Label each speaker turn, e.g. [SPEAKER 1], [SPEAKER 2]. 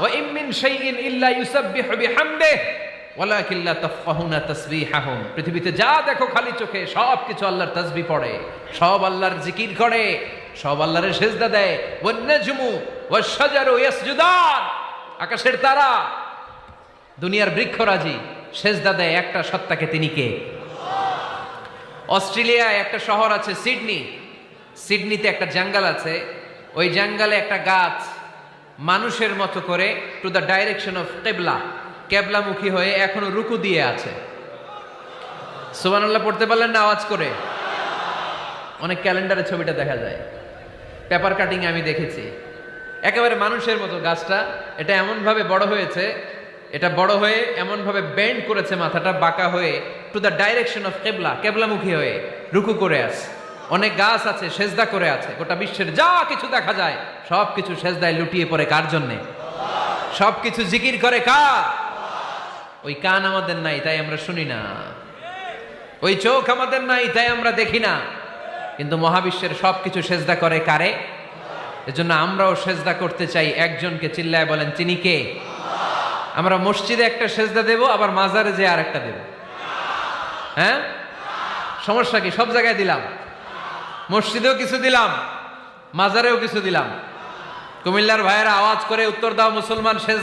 [SPEAKER 1] ওয়া ইম মিন শাইইন ইল্লা ইউসাব্বিহু বিহামদিহি ওয়ালাকিন লা পৃথিবীতে যা দেখো খালি চোখে সব কিছু আল্লাহর তাসবিহ পড়ে, সব আল্লাহর জিকির করে, সব আল্লাহর সেজদা দেয়। ওয়ান নাজমু ওয়াশ শাজারু আকাশের তারা, দুনিয়ার বৃক্ষরাজি সেজদা দেয় একটা সত্তাকে তিনি কে? অস্ট্রেলিয়ায় একটা শহর আছে সিডনি, সিডনিতে একটা জঙ্গল আছে, ওই জঙ্গলে একটা গাছ মানুষের মতো করে টু দ্য ডাইরেকশন অফ কেবলা কেবলামুখী হয়ে এখনও রুকু দিয়ে আছে। সুবহানাল্লাহ, পড়তে পারলেন না আওয়াজ করে? অনেক ক্যালেন্ডারে ছবিটা দেখা যায়। পেপার কাটিং আমি দেখেছি। একেবারে মানুষের মতো গাছটা, এটা এমনভাবে বড় হয়েছে, এটা বড় হয়ে এমনভাবে বেন্ড করেছে মাথাটা, বাঁকা হয়ে টু দ্য ডাইরেকশন অফ কেবলা কেবলামুখী হয়ে রুকু করে আছে। অনেক গাছ আছে, সেজদা করে আছে। গোটা বিশ্বের যা কিছু দেখা যায় সব কিছু সেজদায় লুটিয়ে পড়ে কার জন্যে? সব কিছু জিকির করে কার? ওই কান আমাদের নাই, তাই আমরা শুনি না। ওই চোখ আমাদের নাই, তাই আমরা দেখি না। কিন্তু মহাবিশ্বের সব কিছু সেজদা করে কারে? এজন্য আমরাও সেজদা করতে চাই, একজনকে চিল্লায় বলেন, তিনি কে? আমরা মসজিদে একটা সেজদা দেব, আবার মাজারে যে আর একটা দেব। হ্যাঁ? সমস্যা কি? সব জায়গায় দিলাম। মসজিদেও কিছু দিলাম মাজারেও কিছু দিলাম। কুমিল্লার ভাইয়েরা আওয়াজ করে উত্তর দাও মুসলমান সেজ